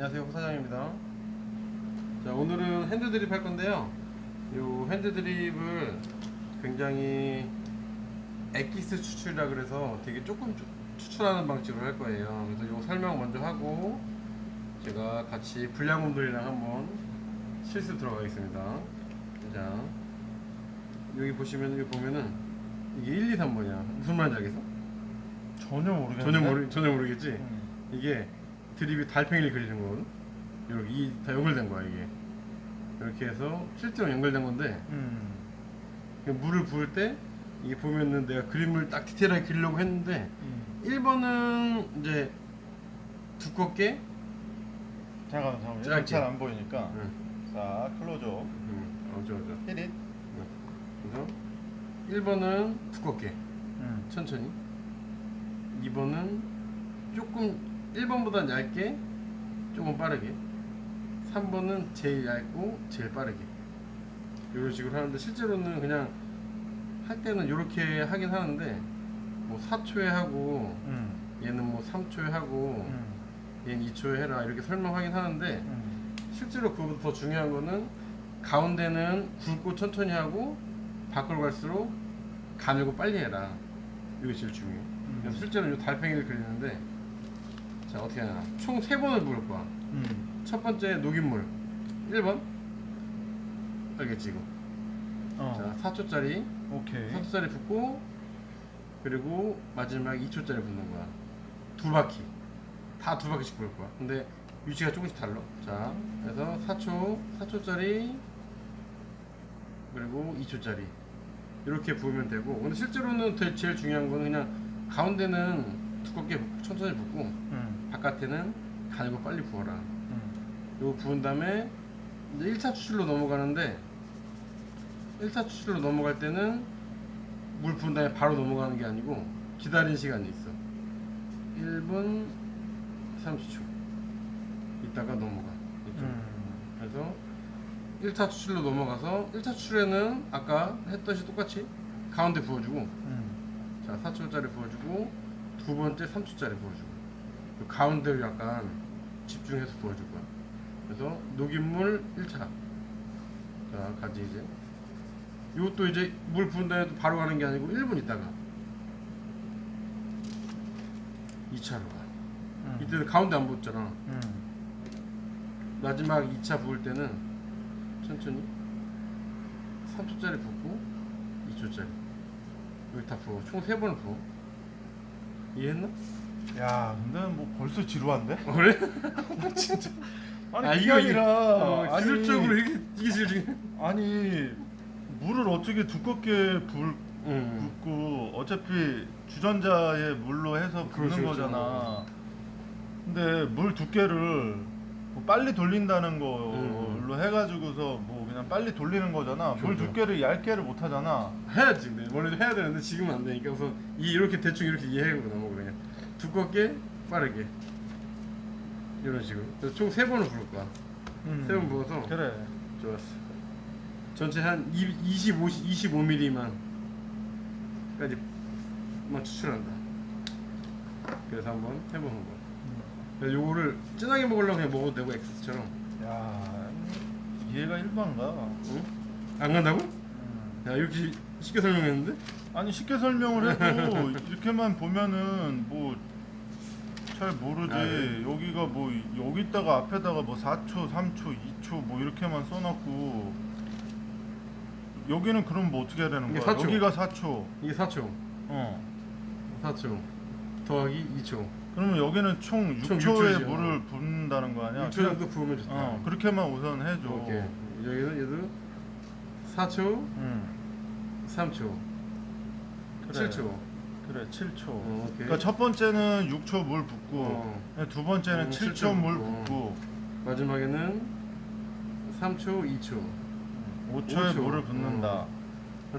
안녕하세요 호사장입니다 자 오늘은 핸드 드립 할 건데요 요 핸드 드립을 굉장히 엑기스 추출이라 그래서 되게 조금 추- 추출하는 방식으로 할 거예요 그래서 요 설명 먼저 하고 제가 같이 불량분들이랑 한번 실습 들어가겠습니다 자 여기 보시면 여기 보면은 이게 1, 2, 3번이야 무슨 말인지 알겠어? 전혀 모르겠는데. 전혀 모르 전혀 모르겠지? 음. 이게 드립이 달팽이를 그리는 거거든. 이렇게 이 다 연결된 거야 이게. 이렇게 해서 실제로 연결된 건데 음. 그 물을 부을 때 이게 보면은 내가 그림을 딱 디테일하게 그리려고 했는데 음. 1번은 이제 두껍게 잠깐만 잠깐만. 짧게. 잘안 보이니까. 응, 자 클로즈. 응, 어쩌 어쩌. 히릿. 그래서 1번은 두껍게 음. 천천히 2번은 조금 1번보다 얇게 조금 빠르게 3번은 제일 얇고 제일 빠르게 이런 식으로 하는데 실제로는 그냥 할 때는 이렇게 하긴 하는데 뭐 4초에 하고 음. 얘는 뭐 3초에 하고 음. 얘는 2초에 해라 이렇게 설명하긴 하는데 음. 실제로 그거보다 더 중요한 거는 가운데는 굵고 천천히 하고 밖으로 갈수록 가늘고 빨리 해라 이게 제일 중요해 그래서 실제로 이 달팽이를 그리는데 자 어떻게 하냐 총 세번을 부을 거야. 음. 첫 번째 녹인물. 1번? 알겠지 이거? 어. 자 4초짜리. 오케이. 4초짜리 붓고 그리고 마지막 2초짜리 붓는 거야. 두 바퀴. 다 두 바퀴씩 부을 거야. 근데 위치가 조금씩 달라. 자 그래서 4초 4초짜리 그리고 2초짜리. 이렇게 부으면 되고. 근데 실제로는 되- 제일 중요한 거는 그냥 가운데는 두껍게 붓고 천천히 붓고 음. 바깥에는 가늘고 빨리 부어라 음. 요거 부은 다음에 이제 1차 추출로 넘어가는데 1차 추출로 넘어갈 때는 물 부은 다음에 바로 넘어가는 게 아니고 기다리는 시간이 있어 1분 30초 있다가 넘어가 이쪽. 음. 그래서 1차 추출로 넘어가서 1차 추출에는 아까 했듯이 똑같이 가운데 부어주고 음. 자 4초짜리 부어주고 두 번째 3초짜리 부어주고 그 가운데로 약간 집중해서 부어줄 거야. 그래서 녹인물 1차 자 가지 이제. 이것도 이제 물 부은 다음에 또 바로 가는 게 아니고 1분 있다가 2차로 가. 음. 이때는 가운데 안 부었잖아. 음. 마지막 2차 부을 때는 천천히 3초짜리 붓고 2초짜리. 여기 다 부어. 총 3번을 부어. 이해했나? 야, 근데 뭐 벌써 지루한데? 어, 그래? 진짜. 아니 아, 이거, 아니라 어, 아니, 기술적으로 이게, 이게 제일 중요해 아니 물을 어떻게 두껍게 불 응. 붓고 어차피 주전자에 물로 해서 붓는 그렇죠, 거잖아. 근데 물 두께를 뭐 빨리 돌린다는 걸로 음. 해가지고서 뭐 그냥 빨리 돌리는 거잖아. 물 그렇죠. 두께를 얇게를 못 하잖아. 해야지 근데 원래도 해야 되는데 지금은 안 되니까 이 이렇게 대충 이렇게 이해하고 넘어가 그냥 두껍게 빠르게 이런 식으로 그래서 총 3번을 부를 거야 음. 세번 부어서 그래. 좋았어. 전체 한 25, 25mm만 까지 만 추출한다. 그래서 한번 해보는 거야. 그래서 요거를 진하게 먹으려면 그냥 먹어도 되고 엑스처럼. 야 이해가 일반가. 응? 안 간다고? 음. 야 이렇게 쉽게 설명했는데? 아니 쉽게 설명을 해도 이렇게만 보면은 뭐 잘 모르지 아, 그래? 여기가 뭐 여기다가 앞에다가 뭐 4초, 3초, 2초 뭐 이렇게만 써놨고 여기는 그럼 뭐 어떻게 해야 되는 이게 거야? 4초. 여기가 4초. 이게 4초, 어. 4초 더하기 2초. 그러면 여기는 총 총 6초의 육초지, 물을 붓는다는 거 아니야? 6초 정도 부으면 좋다. 어, 그렇게만 우선 해줘. 오케이. 여기는 얘도 4초, 응. 3초, 그래. 7초. 그래, 7초. 어, 오케이. 그러니까 첫 번째는 6초 물 붓고 어. 두 번째는 어, 7초 7초 물 붓고. 붓고 마지막에는 3초, 2초. 5초의 오초. 물을 붓는다.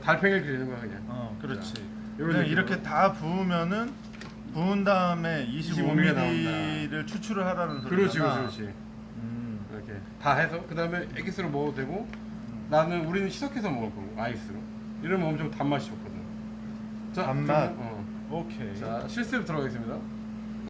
달팽이를 그리는 거야 그냥. 어, 그렇지. 그냥. 이렇게 다 부으면은 부은 다음에 25mm 가 25mm를 추출을 하라는 소리잖아. 그렇지, 그렇지, 그렇지. 음. 이렇게 다 해서 그 다음에 액기스로 먹어도 되고 나는 우리는 희석해서 먹을 거고 아이스로. 이러면 엄청 단맛이 좋거든. 자, 단맛? 그러면, 어. 오케이. 자 실습 들어가겠습니다.